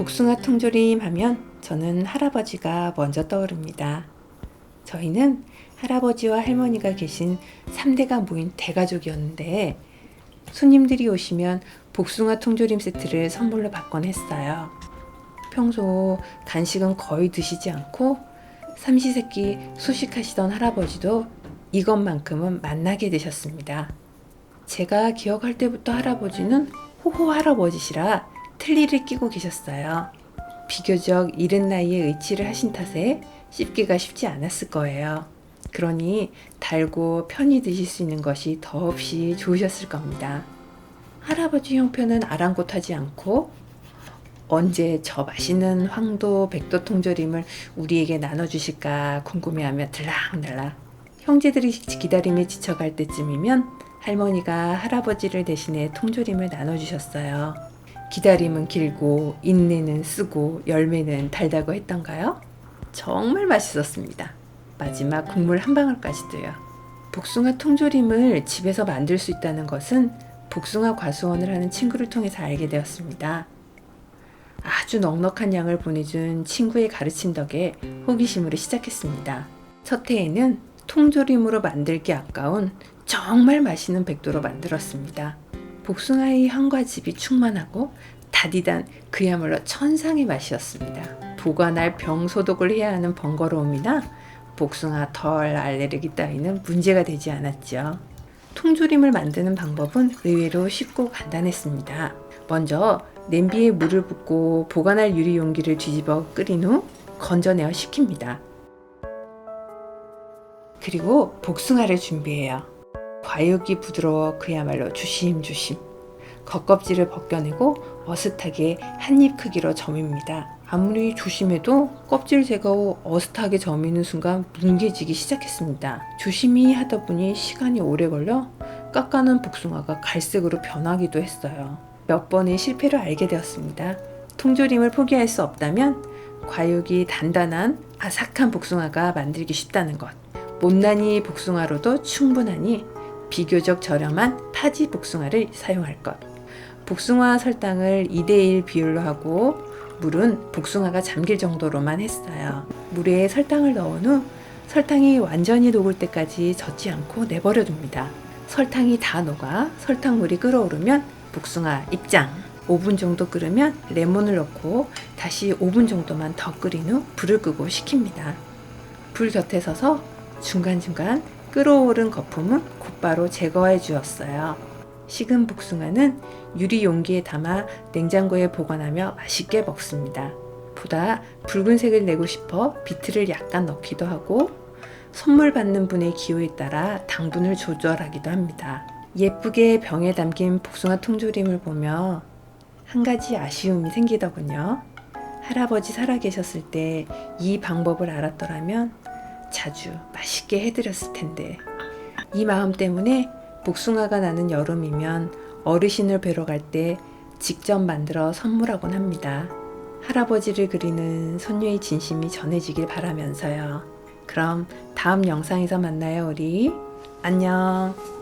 복숭아 통조림 하면 저는 할아버지가 먼저 떠오릅니다. 저희는 할아버지와 할머니가 계신 3대가 모인 대가족이었는데 손님들이 오시면 복숭아 통조림 세트를 선물로 받곤 했어요. 평소 간식은 거의 드시지 않고 삼시세끼 수식하시던 할아버지도 이것만큼은 만나게 되셨습니다. 제가 기억할 때부터 할아버지는 호호 할아버지시라 틀니를 끼고 계셨어요. 비교적 이른 나이에 의치를 하신 탓에 씹기가 쉽지 않았을 거예요. 그러니 달고 편히 드실 수 있는 것이 더없이 좋으셨을 겁니다. 할아버지 형편은 아랑곳하지 않고 언제 저 맛있는 황도 백도 통조림을 우리에게 나눠주실까 궁금해하며 들락날락 형제들이 기다림에 지쳐갈 때쯤이면 할머니가 할아버지를 대신해 통조림을 나눠주셨어요. 기다림은 길고 인내는 쓰고 열매는 달다고 했던가요? 정말 맛있었습니다. 마지막 국물 한 방울까지도요. 복숭아 통조림을 집에서 만들 수 있다는 것은 복숭아 과수원을 하는 친구를 통해서 알게 되었습니다. 아주 넉넉한 양을 보내준 친구의 가르침 덕에 호기심으로 시작했습니다. 첫 해에는 통조림으로 만들기 아까운 정말 맛있는 백도로 만들었습니다. 복숭아의 향과 즙이 충만하고 다디단 그야말로 천상의 맛이었습니다. 보관할 병 소독을 해야 하는 번거로움이나 복숭아 덜 알레르기 따위는 문제가 되지 않았죠. 통조림을 만드는 방법은 의외로 쉽고 간단했습니다. 먼저 냄비에 물을 붓고 보관할 유리 용기를 뒤집어 끓인 후 건져내어 식힙니다. 그리고 복숭아를 준비해요. 과육이 부드러워 그야말로 주심주심. 겉껍질을 벗겨내고 어슷하게 한 입 크기로 점입니다. 아무리 조심해도 껍질 제거 후 어슷하게 점이는 순간 뭉개지기 시작했습니다. 조심히 하다 보니 시간이 오래 걸려 깎아놓은 복숭아가 갈색으로 변하기도 했어요. 몇 번의 실패를 알게 되었습니다. 통조림을 포기할 수 없다면 과육이 단단한 아삭한 복숭아가 만들기 쉽다는 것. 못난이 복숭아로도 충분하니 비교적 저렴한 파지 복숭아를 사용할 것. 복숭아 설탕을 2대1 비율로 하고 물은 복숭아가 잠길 정도로만 했어요. 물에 설탕을 넣은 후 설탕이 완전히 녹을 때까지 젓지 않고 내버려 둡니다. 설탕이 다 녹아 설탕물이 끓어오르면 복숭아 입장. 5분 정도 끓으면 레몬을 넣고 다시 5분 정도만 더 끓인 후 불을 끄고 식힙니다. 불 곁에 서서 중간중간 끓어오른 거품은 곧바로 제거해 주었어요. 식은 복숭아는 유리 용기에 담아 냉장고에 보관하며 맛있게 먹습니다. 보다 붉은색을 내고 싶어 비트를 약간 넣기도 하고 선물 받는 분의 기호에 따라 당분을 조절하기도 합니다. 예쁘게 병에 담긴 복숭아 통조림을 보며 한 가지 아쉬움이 생기더군요. 할아버지 살아계셨을 때 이 방법을 알았더라면 자주 맛있게 해드렸을 텐데. 이 마음 때문에 복숭아가 나는 여름이면 어르신을 뵈러 갈 때 직접 만들어 선물하곤 합니다. 할아버지를 그리는 손녀의 진심이 전해지길 바라면서요. 그럼 다음 영상에서 만나요, 우리. 안녕.